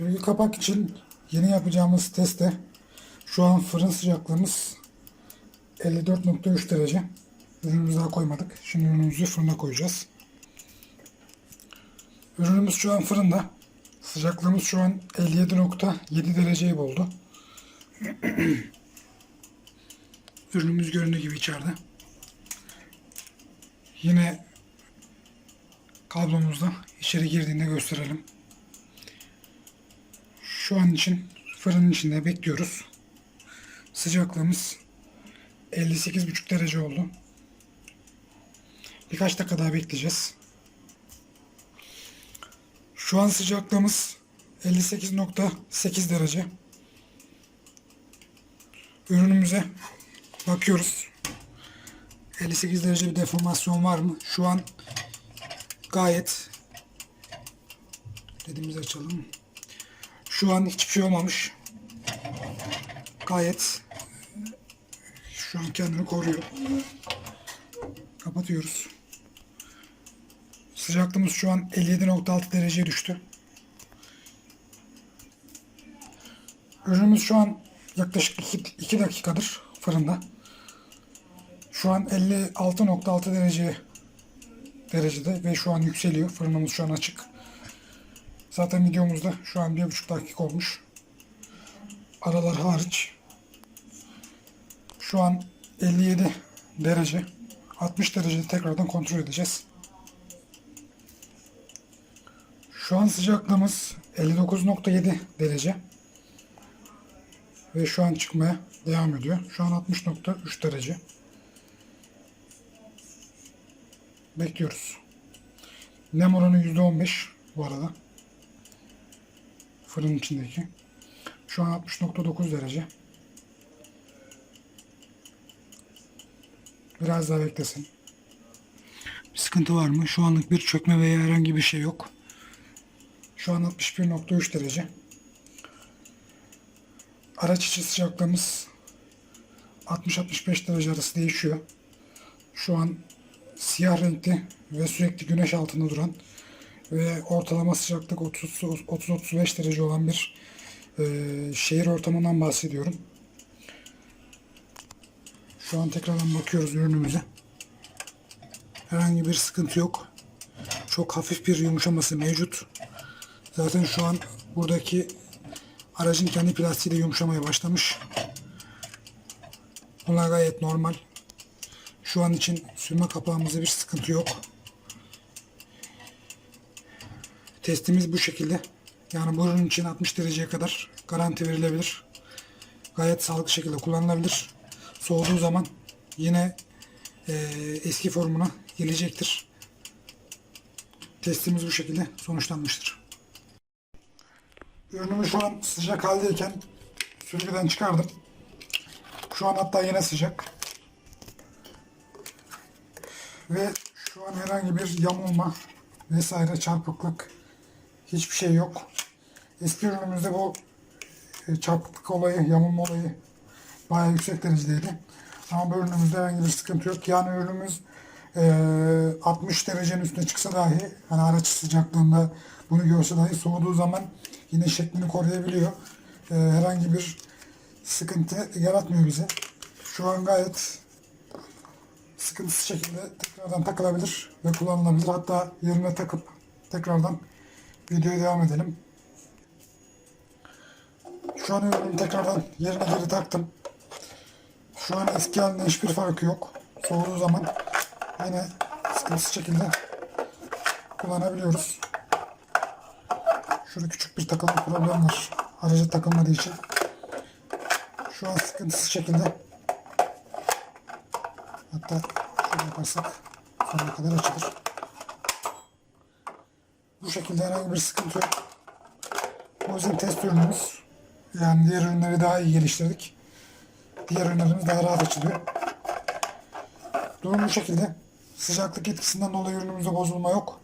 Sürgü kapak için yeni yapacağımız testte şu an fırın sıcaklığımız 54.3 derece. Ürünümüzü daha koymadık. Şimdi ürünümüzü fırına koyacağız. Ürünümüz şu an fırında. Sıcaklığımız şu an 57.7 dereceyi buldu. Ürünümüz göründüğü gibi içeride. Yine kablomuzla içeri girdiğinde gösterelim. Şu an için fırının içinde bekliyoruz. Sıcaklığımız 58,5 derece oldu. Birkaç dakika daha bekleyeceğiz. Şu an sıcaklığımız 58.8 derece. Ürünümüze bakıyoruz. 58 derece bir deformasyon var mı? Şu an gayet dediğimizi açalım. Şu an hiçbir şey olmamış. Gayet şu an kendini koruyor. Kapatıyoruz. Sıcaklığımız şu an 57.6 dereceye düştü. Ürünümüz şu an yaklaşık 2, dakikadır fırında. Şu an 56.6 derece derecede ve şu an yükseliyor. Fırınımız şu an açık. Zaten videomuzda şu an bir buçuk dakika olmuş. Aralar hariç. Şu an 57 derece. 60 derecede tekrardan kontrol edeceğiz. Şu an sıcaklığımız 59.7 derece. Ve şu an çıkmaya devam ediyor. Şu an 60.3 derece. Bekliyoruz. Nem oranı %15 bu arada. Fırın içindeki. Şu an 60.9 derece. Biraz daha beklesin. Bir sıkıntı var mı? Şu anlık bir çökme veya herhangi bir şey yok. Şu an 61.3 derece. Araç içi sıcaklığımız 60-65 derece arası değişiyor. Şu an siyah renkli ve sürekli güneş altında duran ve ortalama sıcaklık 30-35 derece olan bir e, şehir ortamından bahsediyorum. Şu an tekrardan bakıyoruz ürünümüze. Herhangi bir sıkıntı yok. Çok hafif bir yumuşaması mevcut. Zaten şu an buradaki aracın kendi plastiği de yumuşamaya başlamış. Bunlar gayet normal. Şu an için sürme kapağımızda bir sıkıntı yok. Testimiz bu şekilde. Yani bu ürün için 60 dereceye kadar garanti verilebilir. Gayet sağlıklı şekilde kullanılabilir. Soğuduğu zaman yine e, eski formuna gelecektir. Testimiz bu şekilde sonuçlanmıştır. Ürünümü şu an sıcak haldeyken sürgüden çıkardım. Şu an hatta yine sıcak. Ve şu an herhangi bir yamulma vesaire çarpıklık hiçbir şey yok. Eski ürünümüzde bu e, çarpıklık olayı, yamulma olayı bayağı yüksek derecedeydi. Ama bu ürünümüzde herhangi bir sıkıntı yok. Yani ürünümüz e, 60 derecenin üstüne çıksa dahi hani araç sıcaklığında bunu görse dahi soğuduğu zaman yine şeklini koruyabiliyor. E, herhangi bir sıkıntı yaratmıyor bize. Şu an gayet sıkıntısız şekilde tekrardan takılabilir ve kullanılabilir. Hatta yerine takıp tekrardan videoya devam edelim. Şu an ürünümü tekrardan yerine geri taktım. Şu an eski haline hiçbir farkı yok. Soğuduğu zaman yine sıkıntısız şekilde kullanabiliyoruz. Şurada küçük bir takılma problem var. Araca takılmadığı için. Şu an sıkıntısız şekilde hatta şöyle yaparsak sonuna kadar açılır. Bu şekilde herhangi bir sıkıntı yok. Bu bizim test ürünümüz. Yani diğer ürünleri daha iyi geliştirdik. Diğer ürünlerimiz daha rahat açılıyor. Durum bu şekilde. Sıcaklık etkisinden dolayı ürünümüzde bozulma yok.